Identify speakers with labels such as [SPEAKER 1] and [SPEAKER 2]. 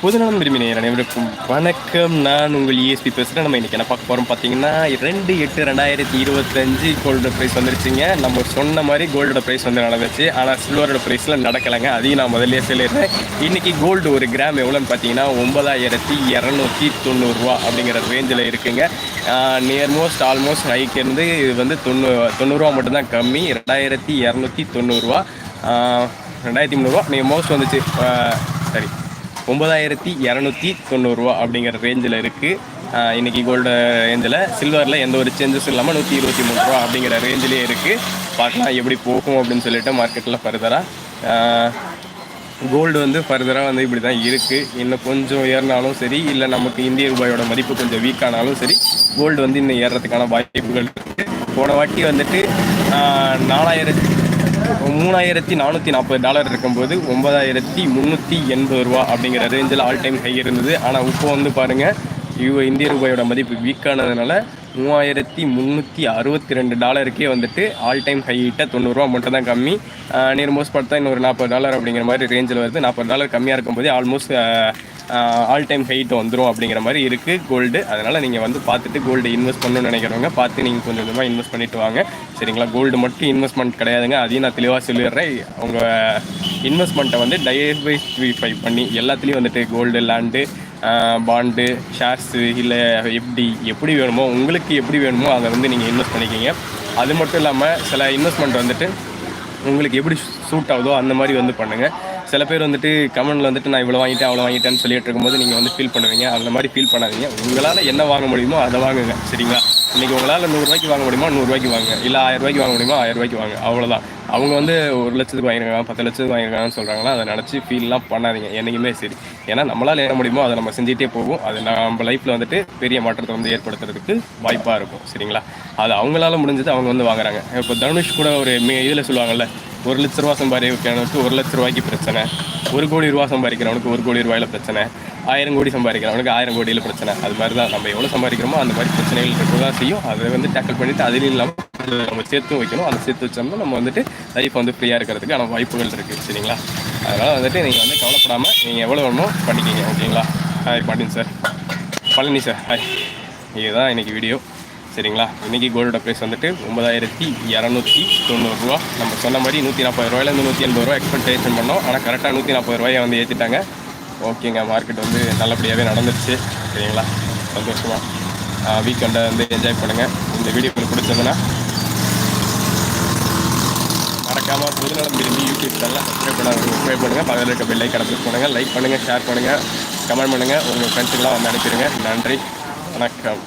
[SPEAKER 1] புதுநலம் விரும்பி அனைவருக்கும் வணக்கம். நான் உங்கள் இஎஸ்பி பேசுகிறேன் நம்ம இன்றைக்கி என்ன பார்க்க போகிறோம் பார்த்தீங்கன்னா ரெண்டு எட்டு ரெண்டாயிரத்தி இருபத்தஞ்சு கோல்டோட ப்ரைஸ் வந்துருச்சுங்க. நம்ம சொன்ன மாதிரி கோல்டோட ப்ரைஸ் வந்து நடந்துச்சு. ஆனால் சில்வரோட ப்ரைஸில் நடக்கலைங்க. அதையும் நான் முதல்ல சொல்லிடுறேன். இன்றைக்கி கோல்டு ஒரு கிராம் எவ்வளோன்னு பார்த்தீங்கன்னா ஒன்பதாயிரத்தி இரநூத்தி தொண்ணூறுரூவா அப்படிங்கிற ரேஞ்சில் இருக்குங்க. நியர்மோஸ்ட் ஆல்மோஸ்ட் ஹைக்கிருந்து இது வந்து தொண்ணூ தொண்ணூறுரூவா மட்டும்தான் கம்மி. ரெண்டாயிரத்தி இரநூத்தி தொண்ணூறுரூவா ரெண்டாயிரத்தி முந்நூறுரூவா நீங்கள் மோஸ்ட் வந்துச்சு. சரி. ஒம்பதாயிரத்தி இரநூத்தி தொண்ணூறுரூவா அப்படிங்கிற ரேஞ்சில் இருக்குது இன்றைக்கி கோல்டு ரேஞ்சில் சில்வரில் எந்த ஒரு சேஞ்சஸும் இல்லாமல் நூற்றி இருபத்தி மூணு ரூபா அப்படிங்கிற ரேஞ்சிலே இருக்குது பார்க்கலாம் எப்படி போகும் அப்படின்னு சொல்லிட்டு மார்க்கெட்டில் ஃபர்தராக கோல்டு வந்து ஃபர்தராக வந்து இப்படி தான் இருக்குது இன்னும் கொஞ்சம் ஏறினாலும் சரி இல்லை நமக்கு இந்திய ரூபாயோட மதிப்பு கொஞ்சம் வீக் ஆனாலும் சரி கோல்டு வந்து இன்னும் ஏறுறதுக்கான வாய்ப்புகள் இருக்குது போன வாட்டி வந்துட்டு நாலாயிரத்தி மூணாயிரத்தி நானூற்றி நாற்பது டாலர் இருக்கும்போது ஒன்பதாயிரத்தி முந்நூற்றி எண்பது ரூபா அப்படிங்கிற ரேஞ்சில் ஆல் டைம் ஹை இருந்தது. ஆனால் இப்போ வந்து பாருங்கள் இவ இந்திய ரூபாயோட மதிப்பு வீக்கானதுனால மூவாயிரத்தி முந்நூற்றி அறுபத்தி ரெண்டு டாலருக்கே வந்துட்டு ஆல் டைம் ஹையிட்ட தொண்ணூறுரூவா மட்டும் தான் கம்மி. நியர் மோஸ்ட் பார்த்தா இன்னொரு நாற்பது டாலர் அப்படிங்கிற மாதிரி ரேஞ்சில் வருது. நாற்பது டாலர் கம்மியாக இருக்கும்போது ஆல்மோஸ்ட் ஆல் டைம் ஹைட் வந்துடும் அப்படிங்கிற மாதிரி இருக்குது கோல்டு அதனால் நீங்கள் வந்து பார்த்துட்டு கோல்டு இன்வெஸ்ட் பண்ணணும்னு நினைக்கிறவங்க பார்த்து நீங்கள் கொஞ்சம் கொஞ்சமாக இன்வெஸ்ட் பண்ணிட்டு வாங்க. சரிங்களா? கோல்டு மட்டும் இன்வெஸ்ட்மெண்ட் கிடையாதுங்க. அதையும் நான் தெளிவாக சொல்லிடுறேன். உங்கள் இன்வெஸ்ட்மெண்ட்டை வந்து டைவர்சிஃபை பண்ணி எல்லாத்துலேயும் வந்துட்டு கோல்டு லேண்டு பாண்டு ஷேர்ஸு இல்லை எப்படி எப்படி வேணுமோ உங்களுக்கு எப்படி வேணுமோ அதை வந்து நீங்கள் இன்வெஸ்ட் பண்ணிக்கிங்க. அது மட்டும் இல்லாமல் சில இன்வெஸ்ட்மெண்ட் வந்துட்டு உங்களுக்கு எப்படி சூட் ஆகுதோ அந்த மாதிரி வந்து பண்ணுங்கள் சில பேர் வந்துட்டு கமெண்டில் வந்துட்டு நான் இவ்வளோ வாங்கிட்டேன் அவ்வளோ வாங்கிட்டேன்னு சொல்லிட்டு இருக்கும்போது நீங்கள் வந்து ஃபீல் பண்ணுவீங்க. அந்த மாதிரி ஃபீல் பண்ணாதீங்க. உங்களால் என்ன வாங்க முடியுமோ அதை வாங்குங்க. சரிங்களா? இன்றைக்கி உங்களால் நூறுரூவாய்க்கு வாங்க முடியுமா? நூறுரூவாய்க்கு வாங்க இல்லை ஆயிரம் ரூபாய்க்கு வாங்க முடியுமா? ஆயிரம் ரூபாய்க்கு வாங்க. அவ்வளோதான் அவங்க வந்து ஒரு லட்சத்துக்கு வாங்கியிருக்காங்க பத்து லட்சத்துக்கு வாங்கியிருக்காங்கன்னு சொல்கிறாங்களா அதை நினச்சி ஃபீல்லாம் பண்ணாதீங்க. என்றைக்குமே சரி. ஏன்னா நம்மளால் என்ன முடியுமோ அதை நம்ம செஞ்சுட்டே போகும் அது நம்ம லைஃப்பில் வந்துட்டு பெரிய மாற்றத்தை வந்து ஏற்படுத்துறதுக்கு வாய்ப்பாக இருக்கும். சரிங்களா? அது அவங்களால முடிஞ்சது அவங்க வந்து வாங்குறாங்க. இப்போ தனுஷ் கூட ஒரு இதில் சொல்லுவாங்கல்ல ஒரு லட்ச ரூபா சம்பாதிக்கிறவனுக்கு ஒரு லட்ச ரூபாய்க்கு பிரச்சனை ஒரு கோடி ரூபா சம்பாதிக்கிறவனுக்கு ஒரு கோடி ரூபாயில் பிரச்சனை. ஆயிரம் கோடி சம்பாதிக்கிறவனுக்கு ஆயிரம் கோடியில் பிரச்சனை. அது மாதிரி தான் நம்ம எவ்வளோ சம்பாதிக்கிறோமோ அந்த மாதிரி பிரச்சனைகள் இருக்க தான் செய்யும். அதை வந்து டேக்கிள் பண்ணிவிட்டு அதிலும் இல்லாமல் நம்ம சேர்த்து வைக்கணும். அதை சேர்த்து வச்சோம்னா நம்ம வந்துட்டு லைஃப் வந்து ஃப்ரீயாக இருக்கிறதுக்கான வாய்ப்புகள் இருக்குது சரிங்களா? அதனால் வந்துட்டு நீங்கள் வந்து கவலைப்படாமல் நீங்கள் எவ்வளோ வேணுமோ பண்ணிக்கிங்க. ஓகேங்களா? Hi Pandian sir Palani sir hi இதுதான் இன்றைக்கி வீடியோ சரிங்களா? இன்றைக்கி கோல்டோட ப்ரைஸ் வந்துட்டு ஒன்பதாயிரத்தி இரநூத்தி தொண்ணூறுரூவா நம்ம சொன்ன மாதிரி நூற்றி நாற்பது ரூபாயிலேருந்து நூற்றி எண்பது ரூபா எக்ஸ்பெக்டேஷன் பண்ணோம். ஆனால் கரெக்டாக நூற்றி நாற்பது ரூபாயை வந்து ஏற்றிட்டாங்க ஓகேங்க மார்க்கெட் வந்து நல்லபடியாகவே நடந்துருச்சு சரிங்களா? சந்தோஷமாக வீக்கெண்டை வந்து என்ஜாய் பண்ணுங்கள் இந்த வீடியோ உங்களுக்கு பிடிச்சதுன்னா மறக்காமல் புதுநலம் விரும்பி யூடியூப் சேனலில் சப்ஸ்கிரைப் பண்ண சப்ஸ்கிரைப் பண்ணுங்கள் பக்கத்தில் இருக்க பெல்லை கடப்பில் பண்ணுங்கள் லைக் பண்ணுங்கள் ஷேர் பண்ணுங்கள் கமெண்ட் பண்ணுங்கள் உங்கள் ஃப்ரெண்ட்ஸுக்கெல்லாம் வந்து அனுப்பிடுங்க. நன்றி வணக்கம்.